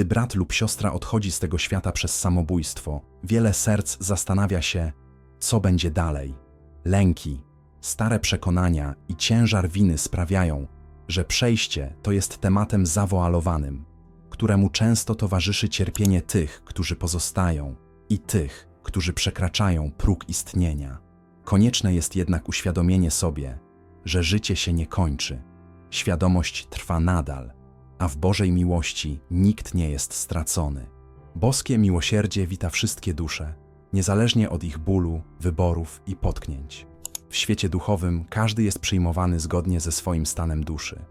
Gdy brat lub siostra odchodzi z tego świata przez samobójstwo, wiele serc zastanawia się, co będzie dalej. Lęki, stare przekonania i ciężar winy sprawiają, że przejście to jest tematem zawoalowanym, któremu często towarzyszy cierpienie tych, którzy pozostają i tych, którzy przekraczają próg istnienia. Konieczne jest jednak uświadomienie sobie, że życie się nie kończy. Świadomość trwa nadal, a w Bożej miłości nikt nie jest stracony. Boskie miłosierdzie wita wszystkie dusze, niezależnie od ich bólu, wyborów i potknięć. W świecie duchowym każdy jest przyjmowany zgodnie ze swoim stanem duszy.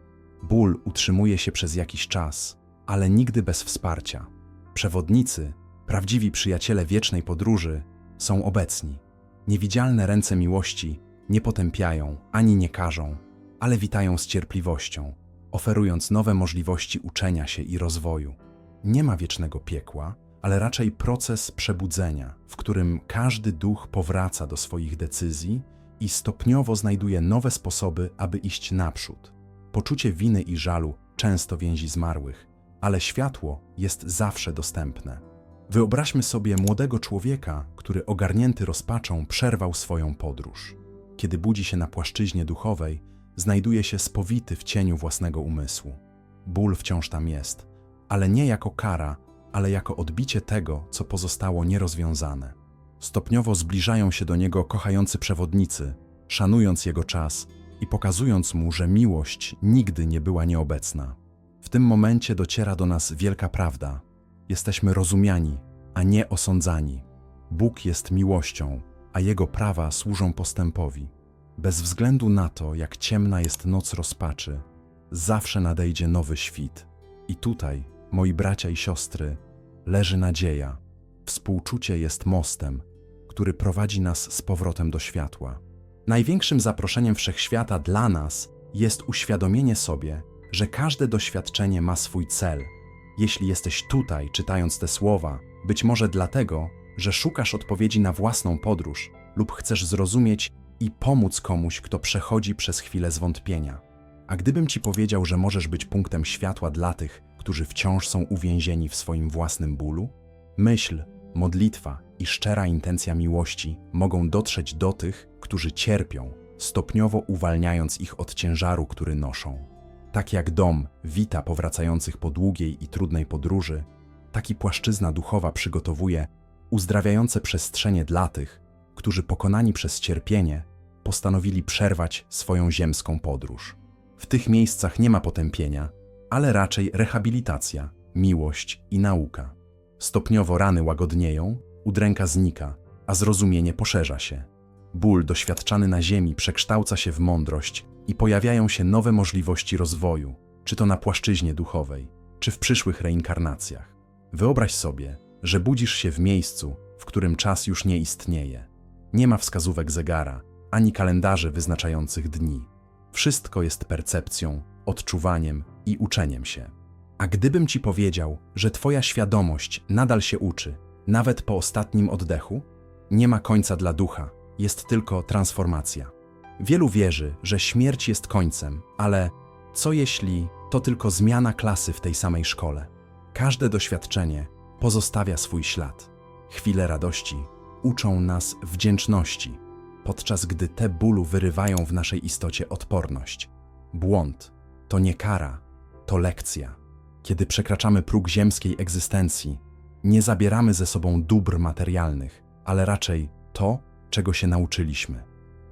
Ból utrzymuje się przez jakiś czas, ale nigdy bez wsparcia. Przewodnicy, prawdziwi przyjaciele wiecznej podróży, są obecni. Niewidzialne ręce miłości nie potępiają ani nie karzą, ale witają z cierpliwością, oferując nowe możliwości uczenia się i rozwoju. Nie ma wiecznego piekła, ale raczej proces przebudzenia, w którym każdy duch powraca do swoich decyzji i stopniowo znajduje nowe sposoby, aby iść naprzód. Poczucie winy i żalu często więzi zmarłych, ale światło jest zawsze dostępne. Wyobraźmy sobie młodego człowieka, który ogarnięty rozpaczą przerwał swoją podróż. Kiedy budzi się na płaszczyźnie duchowej, znajduje się spowity w cieniu własnego umysłu. Ból wciąż tam jest, ale nie jako kara, ale jako odbicie tego, co pozostało nierozwiązane. Stopniowo zbliżają się do niego kochający przewodnicy, szanując jego czas i pokazując mu, że miłość nigdy nie była nieobecna. W tym momencie dociera do nas wielka prawda. Jesteśmy rozumiani, a nie osądzani. Bóg jest miłością, a Jego prawa służą postępowi. Bez względu na to, jak ciemna jest noc rozpaczy, zawsze nadejdzie nowy świt. I tutaj, moi bracia i siostry, leży nadzieja. Współczucie jest mostem, który prowadzi nas z powrotem do światła. Największym zaproszeniem wszechświata dla nas jest uświadomienie sobie, że każde doświadczenie ma swój cel. Jeśli jesteś tutaj, czytając te słowa, być może dlatego, że szukasz odpowiedzi na własną podróż lub chcesz zrozumieć i pomóc komuś, kto przechodzi przez chwilę zwątpienia. A gdybym ci powiedział, że możesz być punktem światła dla tych, którzy wciąż są uwięzieni w swoim własnym bólu? Myśl, modlitwa i szczera intencja miłości mogą dotrzeć do tych, którzy cierpią, stopniowo uwalniając ich od ciężaru, który noszą. Tak jak dom wita powracających po długiej i trudnej podróży, tak i płaszczyzna duchowa przygotowuje uzdrawiające przestrzenie dla tych, którzy pokonani przez cierpienie postanowili przerwać swoją ziemską podróż. W tych miejscach nie ma potępienia, ale raczej rehabilitacja, miłość i nauka. Stopniowo rany łagodnieją, udręka znika, a zrozumienie poszerza się. Ból doświadczany na ziemi przekształca się w mądrość i pojawiają się nowe możliwości rozwoju, czy to na płaszczyźnie duchowej, czy w przyszłych reinkarnacjach. Wyobraź sobie, że budzisz się w miejscu, w którym czas już nie istnieje. Nie ma wskazówek zegara, ani kalendarzy wyznaczających dni. Wszystko jest percepcją, odczuwaniem i uczeniem się. A gdybym ci powiedział, że twoja świadomość nadal się uczy, nawet po ostatnim oddechu, nie ma końca dla ducha, jest tylko transformacja. Wielu wierzy, że śmierć jest końcem, ale co jeśli to tylko zmiana klasy w tej samej szkole? Każde doświadczenie pozostawia swój ślad. Chwile radości uczą nas wdzięczności, podczas gdy te bólu wyrywają w naszej istocie odporność. Błąd to nie kara, to lekcja. Kiedy przekraczamy próg ziemskiej egzystencji, nie zabieramy ze sobą dóbr materialnych, ale raczej to, czego się nauczyliśmy.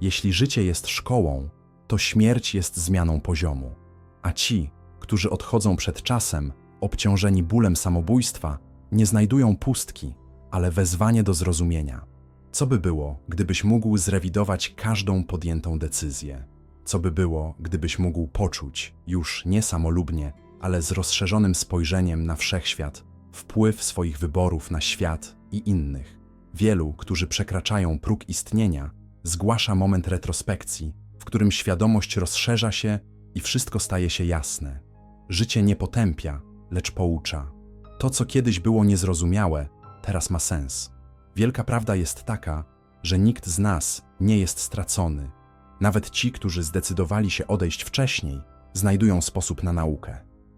Jeśli życie jest szkołą, to śmierć jest zmianą poziomu, a ci, którzy odchodzą przed czasem, obciążeni bólem samobójstwa, nie znajdują pustki, ale wezwanie do zrozumienia. Co by było, gdybyś mógł zrewidować każdą podjętą decyzję? Co by było, gdybyś mógł poczuć, już nie samolubnie, ale z rozszerzonym spojrzeniem na wszechświat, wpływ swoich wyborów na świat i innych? Wielu, którzy przekraczają próg istnienia, zgłasza moment retrospekcji, w którym świadomość rozszerza się i wszystko staje się jasne. Życie nie potępia, lecz poucza. To, co kiedyś było niezrozumiałe, teraz ma sens. Wielka prawda jest taka, że nikt z nas nie jest stracony. Nawet ci, którzy zdecydowali się odejść wcześniej, znajdują sposób na naukę.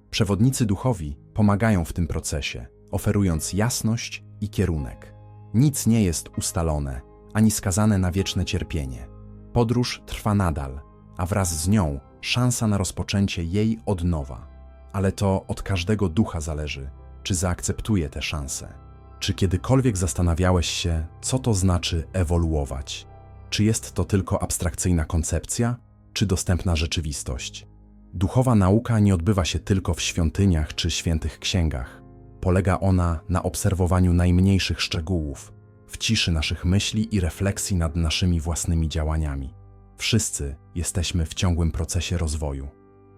Przewodnicy duchowi pomagają w tym procesie, oferując jasność i kierunek. Nic nie jest ustalone, ani skazane na wieczne cierpienie. Podróż trwa nadal, a wraz z nią szansa na rozpoczęcie jej od nowa. Ale to od każdego ducha zależy, czy zaakceptuje tę szansę. Czy kiedykolwiek zastanawiałeś się, co to znaczy ewoluować? Czy jest to tylko abstrakcyjna koncepcja, czy dostępna rzeczywistość? Duchowa nauka nie odbywa się tylko w świątyniach czy świętych księgach. Polega ona na obserwowaniu najmniejszych szczegółów, w ciszy naszych myśli i refleksji nad naszymi własnymi działaniami. Wszyscy jesteśmy w ciągłym procesie rozwoju.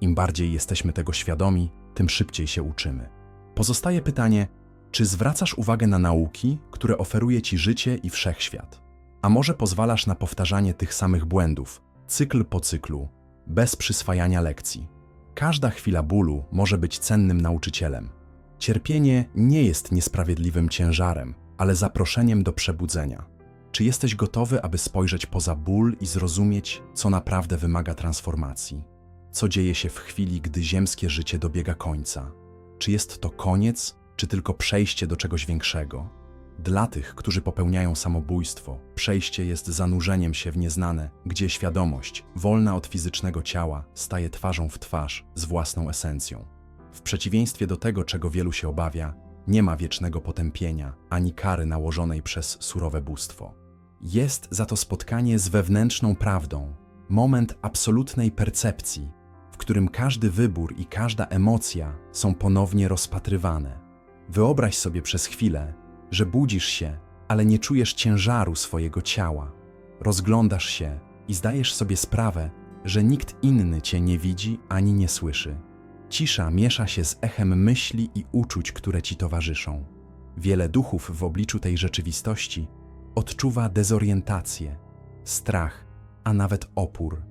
Im bardziej jesteśmy tego świadomi, tym szybciej się uczymy. Pozostaje pytanie, czy zwracasz uwagę na nauki, które oferuje ci życie i wszechświat? A może pozwalasz na powtarzanie tych samych błędów, cykl po cyklu, bez przyswajania lekcji? Każda chwila bólu może być cennym nauczycielem. Cierpienie nie jest niesprawiedliwym ciężarem, ale zaproszeniem do przebudzenia. Czy jesteś gotowy, aby spojrzeć poza ból i zrozumieć, co naprawdę wymaga transformacji? Co dzieje się w chwili, gdy ziemskie życie dobiega końca? Czy jest to koniec, czy tylko przejście do czegoś większego? Dla tych, którzy popełniają samobójstwo, przejście jest zanurzeniem się w nieznane, gdzie świadomość, wolna od fizycznego ciała, staje twarzą w twarz z własną esencją. W przeciwieństwie do tego, czego wielu się obawia, nie ma wiecznego potępienia ani kary nałożonej przez surowe bóstwo. Jest za to spotkanie z wewnętrzną prawdą, moment absolutnej percepcji, w którym każdy wybór i każda emocja są ponownie rozpatrywane. Wyobraź sobie przez chwilę, że budzisz się, ale nie czujesz ciężaru swojego ciała. Rozglądasz się i zdajesz sobie sprawę, że nikt inny cię nie widzi ani nie słyszy. Cisza miesza się z echem myśli i uczuć, które ci towarzyszą. Wiele duchów w obliczu tej rzeczywistości odczuwa dezorientację, strach, a nawet opór.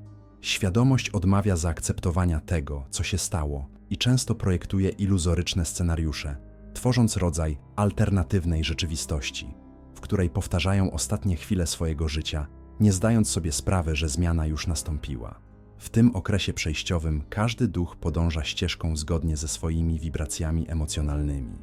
Świadomość odmawia zaakceptowania tego, co się stało i często projektuje iluzoryczne scenariusze, tworząc rodzaj alternatywnej rzeczywistości, w której powtarzają ostatnie chwile swojego życia, nie zdając sobie sprawy, że zmiana już nastąpiła. W tym okresie przejściowym każdy duch podąża ścieżką zgodnie ze swoimi wibracjami emocjonalnymi.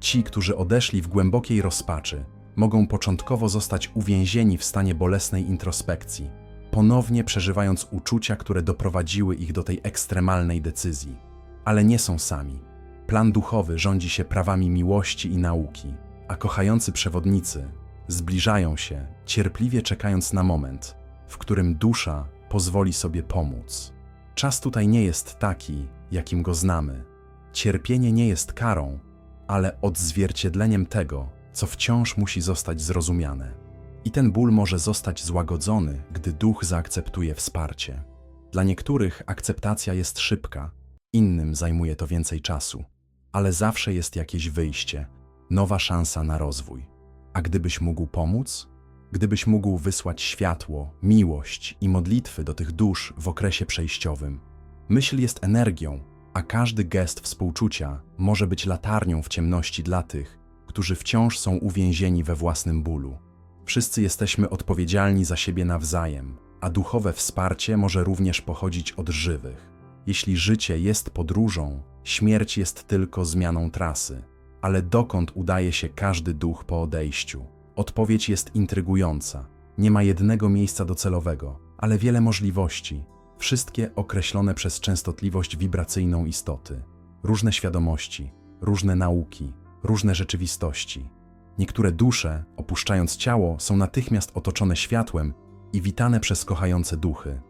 Ci, którzy odeszli w głębokiej rozpaczy, mogą początkowo zostać uwięzieni w stanie bolesnej introspekcji, ponownie przeżywając uczucia, które doprowadziły ich do tej ekstremalnej decyzji. Ale nie są sami. Plan duchowy rządzi się prawami miłości i nauki, a kochający przewodnicy zbliżają się, cierpliwie czekając na moment, w którym dusza pozwoli sobie pomóc. Czas tutaj nie jest taki, jakim go znamy. Cierpienie nie jest karą, ale odzwierciedleniem tego, co wciąż musi zostać zrozumiane. I ten ból może zostać złagodzony, gdy duch zaakceptuje wsparcie. Dla niektórych akceptacja jest szybka, innym zajmuje to więcej czasu, ale zawsze jest jakieś wyjście, nowa szansa na rozwój. A gdybyś mógł pomóc? Gdybyś mógł wysłać światło, miłość i modlitwy do tych dusz w okresie przejściowym. Myśl jest energią, a każdy gest współczucia może być latarnią w ciemności dla tych, którzy wciąż są uwięzieni we własnym bólu. Wszyscy jesteśmy odpowiedzialni za siebie nawzajem, a duchowe wsparcie może również pochodzić od żywych. Jeśli życie jest podróżą, śmierć jest tylko zmianą trasy. Ale dokąd udaje się każdy duch po odejściu? Odpowiedź jest intrygująca. Nie ma jednego miejsca docelowego, ale wiele możliwości, wszystkie określone przez częstotliwość wibracyjną istoty. Różne świadomości, różne nauki, różne rzeczywistości. Niektóre dusze, opuszczając ciało, są natychmiast otoczone światłem i witane przez kochające duchy.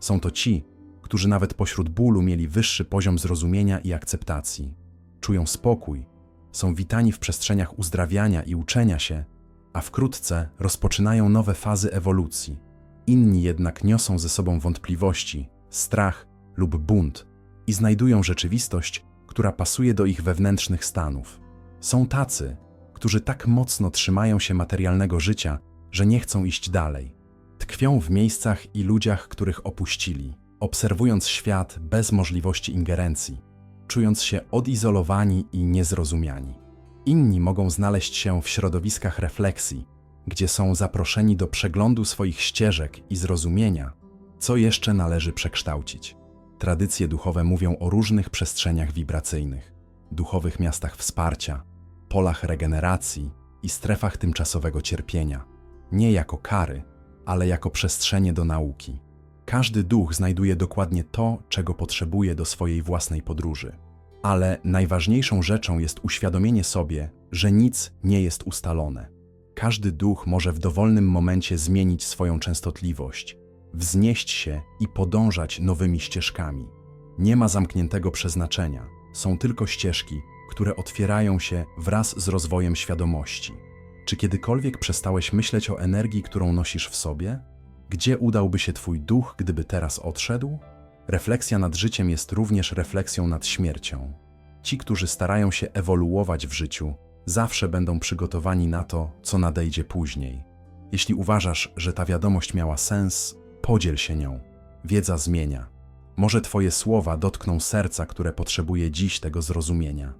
Są to ci, którzy nawet pośród bólu mieli wyższy poziom zrozumienia i akceptacji. Czują spokój, są witani w przestrzeniach uzdrawiania i uczenia się, a wkrótce rozpoczynają nowe fazy ewolucji. Inni jednak niosą ze sobą wątpliwości, strach lub bunt i znajdują rzeczywistość, która pasuje do ich wewnętrznych stanów. Są tacy, którzy tak mocno trzymają się materialnego życia, że nie chcą iść dalej. Tkwią w miejscach i ludziach, których opuścili, obserwując świat bez możliwości ingerencji, czując się odizolowani i niezrozumiani. Inni mogą znaleźć się w środowiskach refleksji, gdzie są zaproszeni do przeglądu swoich ścieżek i zrozumienia, co jeszcze należy przekształcić. Tradycje duchowe mówią o różnych przestrzeniach wibracyjnych, duchowych miastach wsparcia, polach regeneracji i strefach tymczasowego cierpienia, nie jako kary, ale jako przestrzenie do nauki. Każdy duch znajduje dokładnie to, czego potrzebuje do swojej własnej podróży. Ale najważniejszą rzeczą jest uświadomienie sobie, że nic nie jest ustalone. Każdy duch może w dowolnym momencie zmienić swoją częstotliwość, wznieść się i podążać nowymi ścieżkami. Nie ma zamkniętego przeznaczenia, są tylko ścieżki, które otwierają się wraz z rozwojem świadomości. Czy kiedykolwiek przestałeś myśleć o energii, którą nosisz w sobie? Gdzie udałby się Twój duch, gdyby teraz odszedł? Refleksja nad życiem jest również refleksją nad śmiercią. Ci, którzy starają się ewoluować w życiu, zawsze będą przygotowani na to, co nadejdzie później. Jeśli uważasz, że ta wiadomość miała sens, podziel się nią. Wiedza zmienia. Może Twoje słowa dotkną serca, które potrzebuje dziś tego zrozumienia.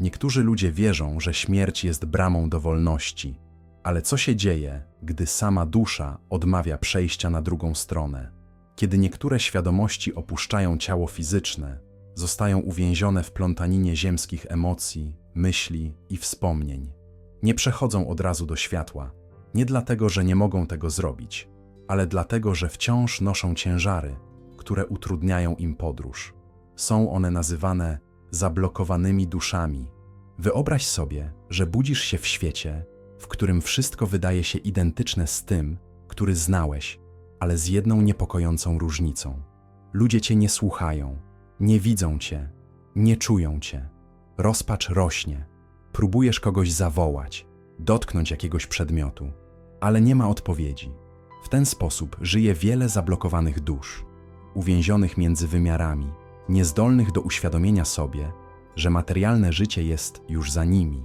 Niektórzy ludzie wierzą, że śmierć jest bramą do wolności, ale co się dzieje, gdy sama dusza odmawia przejścia na drugą stronę? Kiedy niektóre świadomości opuszczają ciało fizyczne, zostają uwięzione w plątaninie ziemskich emocji, myśli i wspomnień. Nie przechodzą od razu do światła, nie dlatego, że nie mogą tego zrobić, ale dlatego, że wciąż noszą ciężary, które utrudniają im podróż. Są one nazywane zablokowanymi duszami. Wyobraź sobie, że budzisz się w świecie, w którym wszystko wydaje się identyczne z tym, który znałeś, ale z jedną niepokojącą różnicą. Ludzie cię nie słuchają, nie widzą cię, nie czują cię. Rozpacz rośnie. Próbujesz kogoś zawołać, dotknąć jakiegoś przedmiotu, ale nie ma odpowiedzi. W ten sposób żyje wiele zablokowanych dusz, uwięzionych między wymiarami, niezdolnych do uświadomienia sobie, że materialne życie jest już za nimi.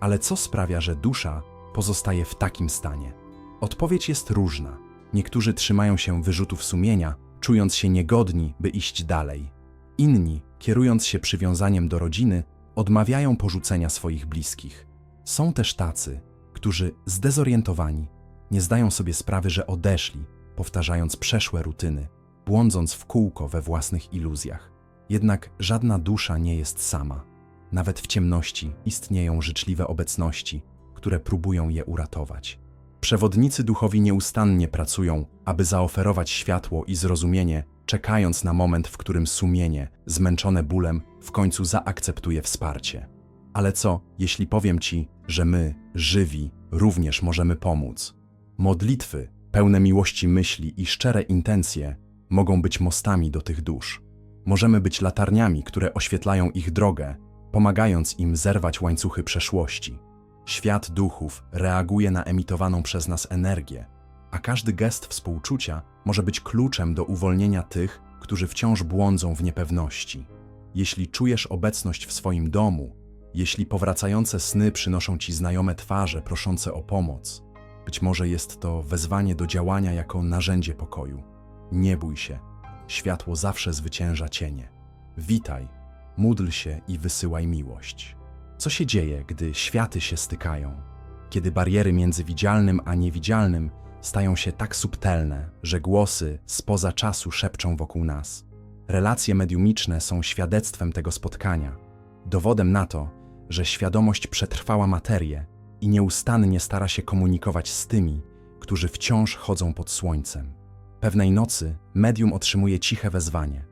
Ale co sprawia, że dusza pozostaje w takim stanie? Odpowiedź jest różna. Niektórzy trzymają się wyrzutów sumienia, czując się niegodni, by iść dalej. Inni, kierując się przywiązaniem do rodziny, odmawiają porzucenia swoich bliskich. Są też tacy, którzy zdezorientowani nie zdają sobie sprawy, że odeszli, powtarzając przeszłe rutyny, błądząc w kółko we własnych iluzjach. Jednak żadna dusza nie jest sama. Nawet w ciemności istnieją życzliwe obecności, które próbują je uratować. Przewodnicy duchowi nieustannie pracują, aby zaoferować światło i zrozumienie, czekając na moment, w którym sumienie, zmęczone bólem, w końcu zaakceptuje wsparcie. Ale co, jeśli powiem ci, że my, żywi, również możemy pomóc? Modlitwy, pełne miłości myśli i szczere intencje mogą być mostami do tych dusz. Możemy być latarniami, które oświetlają ich drogę, pomagając im zerwać łańcuchy przeszłości. Świat duchów reaguje na emitowaną przez nas energię, a każdy gest współczucia może być kluczem do uwolnienia tych, którzy wciąż błądzą w niepewności. Jeśli czujesz obecność w swoim domu, jeśli powracające sny przynoszą ci znajome twarze proszące o pomoc, być może jest to wezwanie do działania jako narzędzie pokoju. Nie bój się, światło zawsze zwycięża cienie. Witaj, módl się i wysyłaj miłość. Co się dzieje, gdy światy się stykają? Kiedy bariery między widzialnym a niewidzialnym stają się tak subtelne, że głosy spoza czasu szepczą wokół nas. Relacje mediumiczne są świadectwem tego spotkania, dowodem na to, że świadomość przetrwała materię i nieustannie stara się komunikować z tymi, którzy wciąż chodzą pod słońcem. Pewnej nocy medium otrzymuje ciche wezwanie.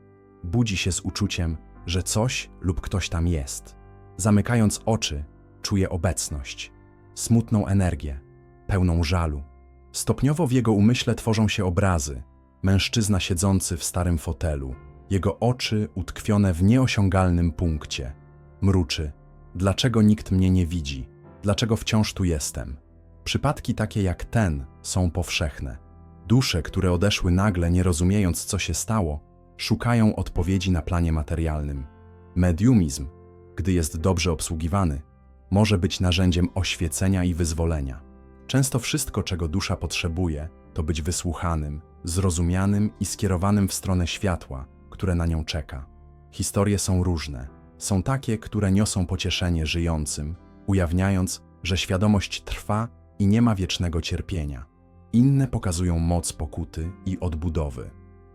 Budzi się z uczuciem, że coś lub ktoś tam jest. Zamykając oczy, czuje obecność, smutną energię, pełną żalu. Stopniowo w jego umyśle tworzą się obrazy. Mężczyzna siedzący w starym fotelu, jego oczy utkwione w nieosiągalnym punkcie. Mruczy. Dlaczego nikt mnie nie widzi? Dlaczego wciąż tu jestem? Przypadki takie jak ten są powszechne. Dusze, które odeszły nagle, nie rozumiejąc, co się stało, szukają odpowiedzi na planie materialnym. Mediumizm, gdy jest dobrze obsługiwany, może być narzędziem oświecenia i wyzwolenia. Często wszystko, czego dusza potrzebuje, to być wysłuchanym, zrozumianym i skierowanym w stronę światła, które na nią czeka. Historie są różne. Są takie, które niosą pocieszenie żyjącym, ujawniając, że świadomość trwa i nie ma wiecznego cierpienia. Inne pokazują moc pokuty i odbudowy.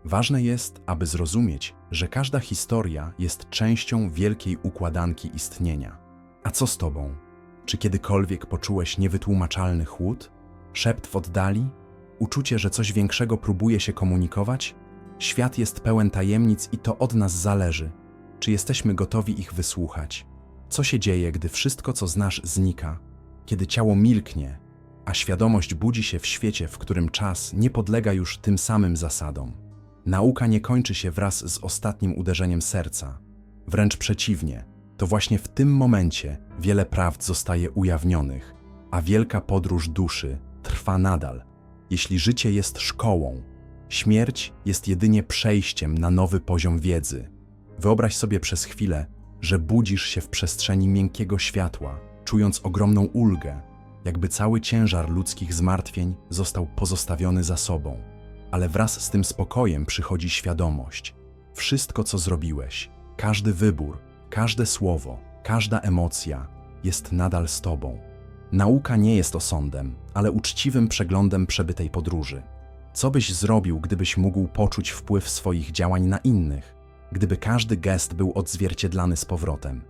Ważne jest, aby zrozumieć, że każda historia jest częścią wielkiej układanki istnienia. A co z tobą? Czy kiedykolwiek poczułeś niewytłumaczalny chłód? Szept w oddali? Uczucie, że coś większego próbuje się komunikować? Świat jest pełen tajemnic i to od nas zależy. Czy jesteśmy gotowi ich wysłuchać? Co się dzieje, gdy wszystko, co znasz, znika? Kiedy ciało milknie, a świadomość budzi się w świecie, w którym czas nie podlega już tym samym zasadom. Nauka nie kończy się wraz z ostatnim uderzeniem serca. Wręcz przeciwnie, to właśnie w tym momencie wiele prawd zostaje ujawnionych, a wielka podróż duszy trwa nadal. Jeśli życie jest szkołą, śmierć jest jedynie przejściem na nowy poziom wiedzy. Wyobraź sobie przez chwilę, że budzisz się w przestrzeni miękkiego światła, czując ogromną ulgę, jakby cały ciężar ludzkich zmartwień został pozostawiony za sobą. Ale wraz z tym spokojem przychodzi świadomość. Wszystko, co zrobiłeś, każdy wybór, każde słowo, każda emocja jest nadal z tobą. Nauka nie jest osądem, ale uczciwym przeglądem przebytej podróży. Co byś zrobił, gdybyś mógł poczuć wpływ swoich działań na innych? Gdyby każdy gest był odzwierciedlany z powrotem.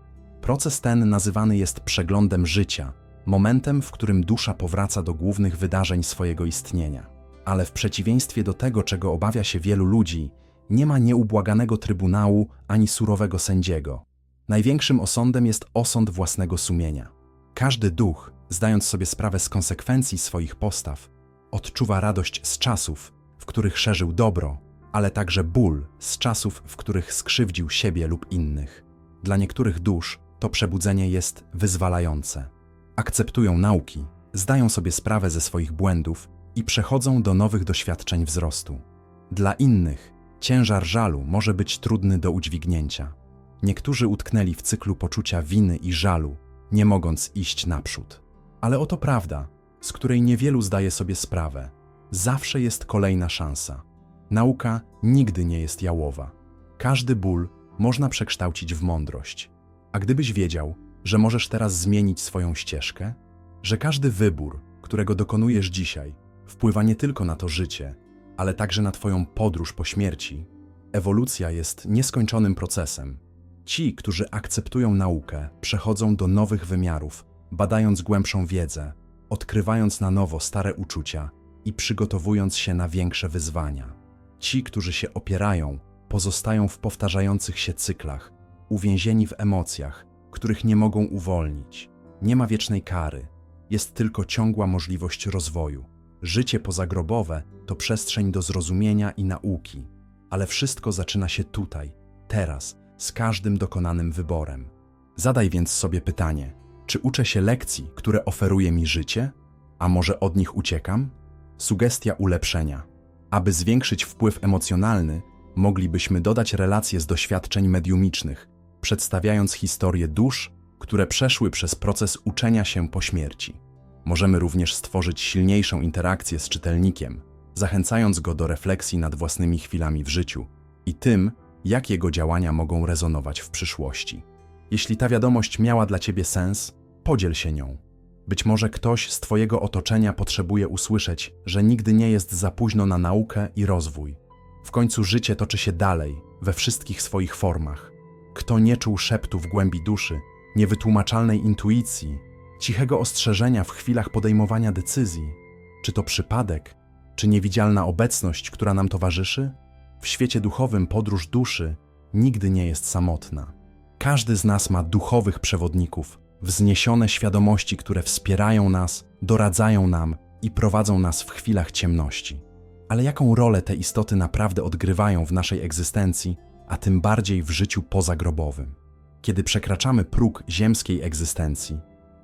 Proces ten nazywany jest przeglądem życia, momentem, w którym dusza powraca do głównych wydarzeń swojego istnienia. Ale w przeciwieństwie do tego, czego obawia się wielu ludzi, nie ma nieubłaganego trybunału ani surowego sędziego. Największym osądem jest osąd własnego sumienia. Każdy duch, zdając sobie sprawę z konsekwencji swoich postaw, odczuwa radość z czasów, w których szerzył dobro, ale także ból z czasów, w których skrzywdził siebie lub innych. Dla niektórych dusz to przebudzenie jest wyzwalające. Akceptują nauki, zdają sobie sprawę ze swoich błędów i przechodzą do nowych doświadczeń wzrostu. Dla innych ciężar żalu może być trudny do udźwignięcia. Niektórzy utknęli w cyklu poczucia winy i żalu, nie mogąc iść naprzód. Ale oto prawda, z której niewielu zdaje sobie sprawę. Zawsze jest kolejna szansa. Nauka nigdy nie jest jałowa. Każdy ból można przekształcić w mądrość. A gdybyś wiedział, że możesz teraz zmienić swoją ścieżkę, że każdy wybór, którego dokonujesz dzisiaj, wpływa nie tylko na to życie, ale także na Twoją podróż po śmierci, ewolucja jest nieskończonym procesem. Ci, którzy akceptują naukę, przechodzą do nowych wymiarów, badając głębszą wiedzę, odkrywając na nowo stare uczucia i przygotowując się na większe wyzwania. Ci, którzy się opierają, pozostają w powtarzających się cyklach, uwięzieni w emocjach, których nie mogą uwolnić. Nie ma wiecznej kary, jest tylko ciągła możliwość rozwoju. Życie pozagrobowe to przestrzeń do zrozumienia i nauki, ale wszystko zaczyna się tutaj, teraz, z każdym dokonanym wyborem. Zadaj więc sobie pytanie: czy uczę się lekcji, które oferuje mi życie, a może od nich uciekam? Sugestia ulepszenia. Aby zwiększyć wpływ emocjonalny, moglibyśmy dodać relacje z doświadczeń mediumicznych, przedstawiając historię dusz, które przeszły przez proces uczenia się po śmierci. Możemy również stworzyć silniejszą interakcję z czytelnikiem, zachęcając go do refleksji nad własnymi chwilami w życiu i tym, jak jego działania mogą rezonować w przyszłości. Jeśli ta wiadomość miała dla ciebie sens, podziel się nią. Być może ktoś z Twojego otoczenia potrzebuje usłyszeć, że nigdy nie jest za późno na naukę i rozwój. W końcu życie toczy się dalej, we wszystkich swoich formach. Kto nie czuł szeptu w głębi duszy, niewytłumaczalnej intuicji, cichego ostrzeżenia w chwilach podejmowania decyzji? Czy to przypadek, czy niewidzialna obecność, która nam towarzyszy? W świecie duchowym podróż duszy nigdy nie jest samotna. Każdy z nas ma duchowych przewodników, wzniesione świadomości, które wspierają nas, doradzają nam i prowadzą nas w chwilach ciemności. Ale jaką rolę te istoty naprawdę odgrywają w naszej egzystencji, a tym bardziej w życiu pozagrobowym? Kiedy przekraczamy próg ziemskiej egzystencji,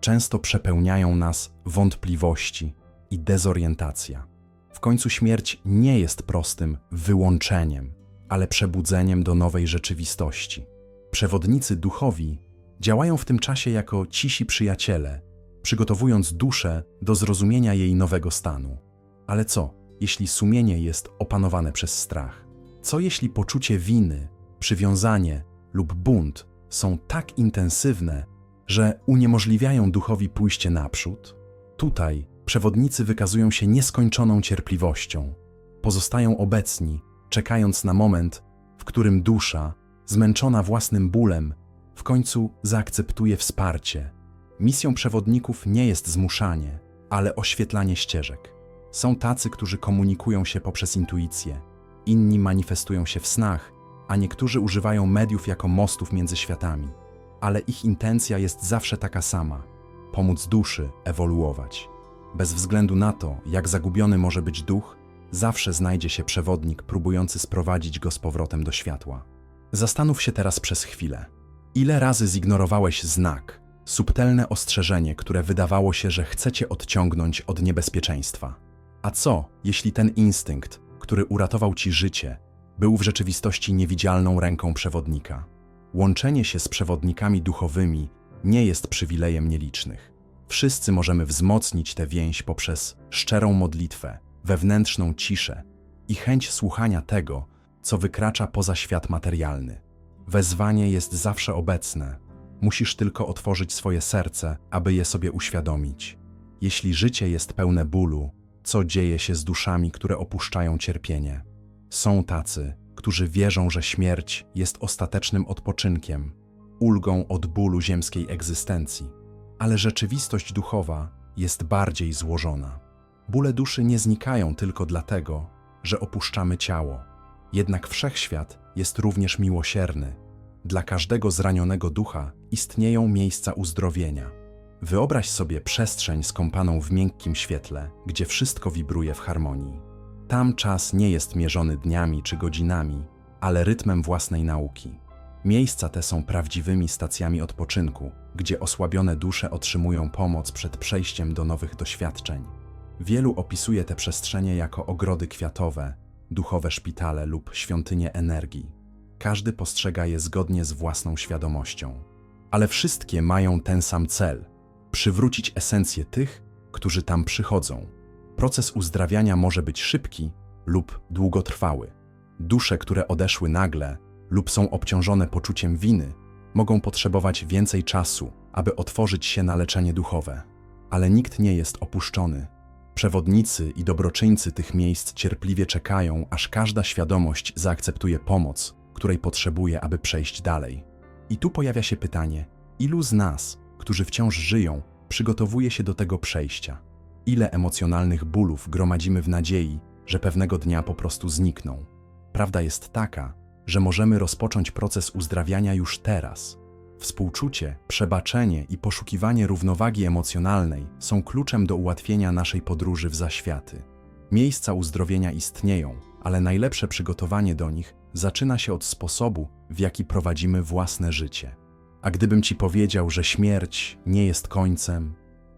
często przepełniają nas wątpliwości i dezorientacja. W końcu śmierć nie jest prostym wyłączeniem, ale przebudzeniem do nowej rzeczywistości. Przewodnicy duchowi działają w tym czasie jako cisi przyjaciele, przygotowując duszę do zrozumienia jej nowego stanu. Ale co, jeśli sumienie jest opanowane przez strach? Co jeśli poczucie winy, przywiązanie lub bunt są tak intensywne, że uniemożliwiają duchowi pójście naprzód? Tutaj przewodnicy wykazują się nieskończoną cierpliwością. Pozostają obecni, czekając na moment, w którym dusza, zmęczona własnym bólem, w końcu zaakceptuje wsparcie. Misją przewodników nie jest zmuszanie, ale oświetlanie ścieżek. Są tacy, którzy komunikują się poprzez intuicję, inni manifestują się w snach, a niektórzy używają mediów jako mostów między światami. Ale ich intencja jest zawsze taka sama pomóc duszy ewoluować. Bez względu na to, jak zagubiony może być duch, zawsze znajdzie się przewodnik próbujący sprowadzić go z powrotem do światła. Zastanów się teraz przez chwilę. Ile razy zignorowałeś znak, subtelne ostrzeżenie, które wydawało się, że chcecie odciągnąć od niebezpieczeństwa? A co, jeśli ten instynkt, który uratował ci życie, był w rzeczywistości niewidzialną ręką przewodnika? Łączenie się z przewodnikami duchowymi nie jest przywilejem nielicznych. Wszyscy możemy wzmocnić tę więź poprzez szczerą modlitwę, wewnętrzną ciszę i chęć słuchania tego, co wykracza poza świat materialny. Wezwanie jest zawsze obecne. Musisz tylko otworzyć swoje serce, aby je sobie uświadomić. Jeśli życie jest pełne bólu, co dzieje się z duszami, które opuszczają cierpienie? Są tacy, którzy wierzą, że śmierć jest ostatecznym odpoczynkiem, ulgą od bólu ziemskiej egzystencji. Ale rzeczywistość duchowa jest bardziej złożona. Bóle duszy nie znikają tylko dlatego, że opuszczamy ciało. Jednak wszechświat jest również miłosierny. Dla każdego zranionego ducha istnieją miejsca uzdrowienia. Wyobraź sobie przestrzeń skąpaną w miękkim świetle, gdzie wszystko wibruje w harmonii. Tam czas nie jest mierzony dniami czy godzinami, ale rytmem własnej nauki. Miejsca te są prawdziwymi stacjami odpoczynku, gdzie osłabione dusze otrzymują pomoc przed przejściem do nowych doświadczeń. Wielu opisuje te przestrzenie jako ogrody kwiatowe, duchowe szpitale lub świątynie energii. Każdy postrzega je zgodnie z własną świadomością. Ale wszystkie mają ten sam cel przywrócić esencję tych, którzy tam przychodzą. Proces uzdrawiania może być szybki lub długotrwały. Dusze, które odeszły nagle lub są obciążone poczuciem winy, mogą potrzebować więcej czasu, aby otworzyć się na leczenie duchowe. Ale nikt nie jest opuszczony. Przewodnicy i dobroczyńcy tych miejsc cierpliwie czekają, aż każda świadomość zaakceptuje pomoc, której potrzebuje, aby przejść dalej. I tu pojawia się pytanie: ilu z nas, którzy wciąż żyją, przygotowuje się do tego przejścia? Ile emocjonalnych bólów gromadzimy w nadziei, że pewnego dnia po prostu znikną? Prawda jest taka, że możemy rozpocząć proces uzdrawiania już teraz. Współczucie, przebaczenie i poszukiwanie równowagi emocjonalnej są kluczem do ułatwienia naszej podróży w zaświaty. Miejsca uzdrowienia istnieją, ale najlepsze przygotowanie do nich zaczyna się od sposobu, w jaki prowadzimy własne życie. A gdybym ci powiedział, że śmierć nie jest końcem,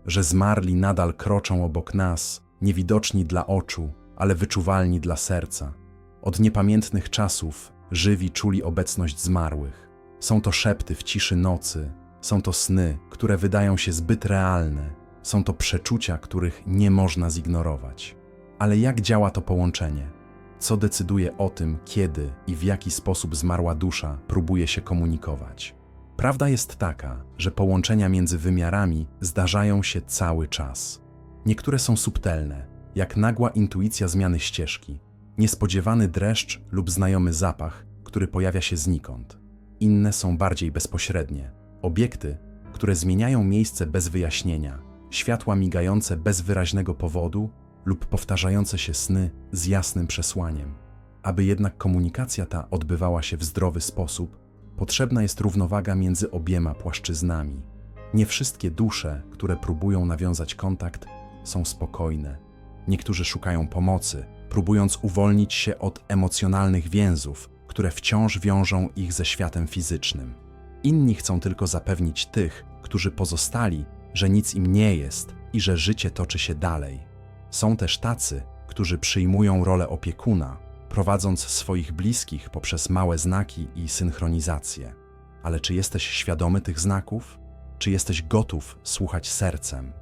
że zmarli nadal kroczą obok nas, niewidoczni dla oczu, ale wyczuwalni dla serca. Od niepamiętnych czasów żywi czuli obecność zmarłych. Są to szepty w ciszy nocy, są to sny, które wydają się zbyt realne, są to przeczucia, których nie można zignorować. Ale jak działa to połączenie? Co decyduje o tym, kiedy i w jaki sposób zmarła dusza próbuje się komunikować? Prawda jest taka, że połączenia między wymiarami zdarzają się cały czas. Niektóre są subtelne, jak nagła intuicja zmiany ścieżki, niespodziewany dreszcz lub znajomy zapach, który pojawia się znikąd. Inne są bardziej bezpośrednie. Obiekty, które zmieniają miejsce bez wyjaśnienia, światła migające bez wyraźnego powodu lub powtarzające się sny z jasnym przesłaniem. Aby jednak komunikacja ta odbywała się w zdrowy sposób, potrzebna jest równowaga między obiema płaszczyznami. Nie wszystkie dusze, które próbują nawiązać kontakt, są spokojne. Niektórzy szukają pomocy, próbując uwolnić się od emocjonalnych więzów, które wciąż wiążą ich ze światem fizycznym. Inni chcą tylko zapewnić tych, którzy pozostali, że nic im nie jest i że życie toczy się dalej. Są też tacy, którzy przyjmują rolę opiekuna, prowadząc swoich bliskich poprzez małe znaki i synchronizację. Ale czy jesteś świadomy tych znaków? Czy jesteś gotów słuchać sercem?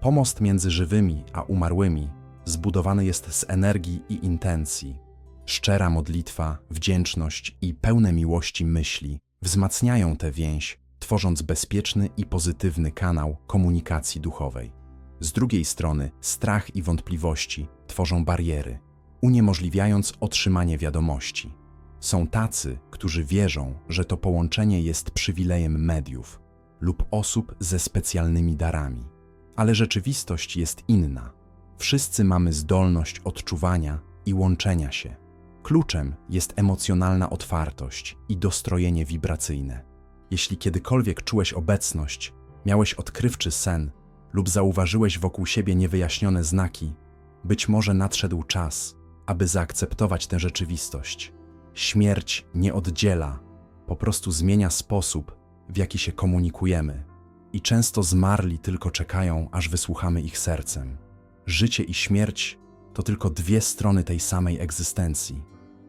Pomost między żywymi a umarłymi zbudowany jest z energii i intencji. Szczera modlitwa, wdzięczność i pełne miłości myśli wzmacniają tę więź, tworząc bezpieczny i pozytywny kanał komunikacji duchowej. Z drugiej strony, strach i wątpliwości tworzą bariery. Uniemożliwiając otrzymanie wiadomości. Są tacy, którzy wierzą, że to połączenie jest przywilejem mediów lub osób ze specjalnymi darami. Ale rzeczywistość jest inna. Wszyscy mamy zdolność odczuwania i łączenia się. Kluczem jest emocjonalna otwartość i dostrojenie wibracyjne. Jeśli kiedykolwiek czułeś obecność, miałeś odkrywczy sen lub zauważyłeś wokół siebie niewyjaśnione znaki, być może nadszedł czas, aby zaakceptować tę rzeczywistość. Śmierć nie oddziela, po prostu zmienia sposób, w jaki się komunikujemy. I często zmarli tylko czekają, aż wysłuchamy ich sercem. Życie i śmierć to tylko dwie strony tej samej egzystencji.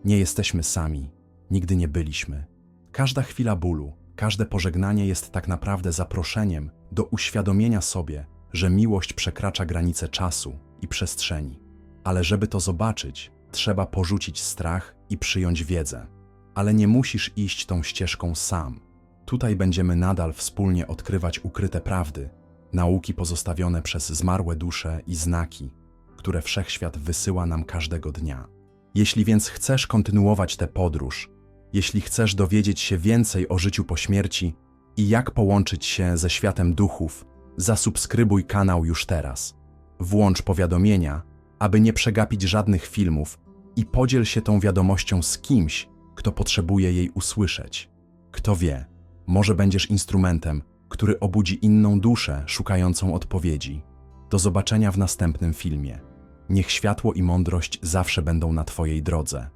Nie jesteśmy sami, nigdy nie byliśmy. Każda chwila bólu, każde pożegnanie jest tak naprawdę zaproszeniem do uświadomienia sobie, że miłość przekracza granice czasu i przestrzeni. Ale żeby to zobaczyć, trzeba porzucić strach i przyjąć wiedzę. Ale nie musisz iść tą ścieżką sam. Tutaj będziemy nadal wspólnie odkrywać ukryte prawdy, nauki pozostawione przez zmarłe dusze i znaki, które wszechświat wysyła nam każdego dnia. Jeśli więc chcesz kontynuować tę podróż, jeśli chcesz dowiedzieć się więcej o życiu po śmierci i jak połączyć się ze światem duchów, zasubskrybuj kanał już teraz. Włącz powiadomienia, aby nie przegapić żadnych filmów i podziel się tą wiadomością z kimś, kto potrzebuje jej usłyszeć. Kto wie, może będziesz instrumentem, który obudzi inną duszę szukającą odpowiedzi. Do zobaczenia w następnym filmie. Niech światło i mądrość zawsze będą na Twojej drodze.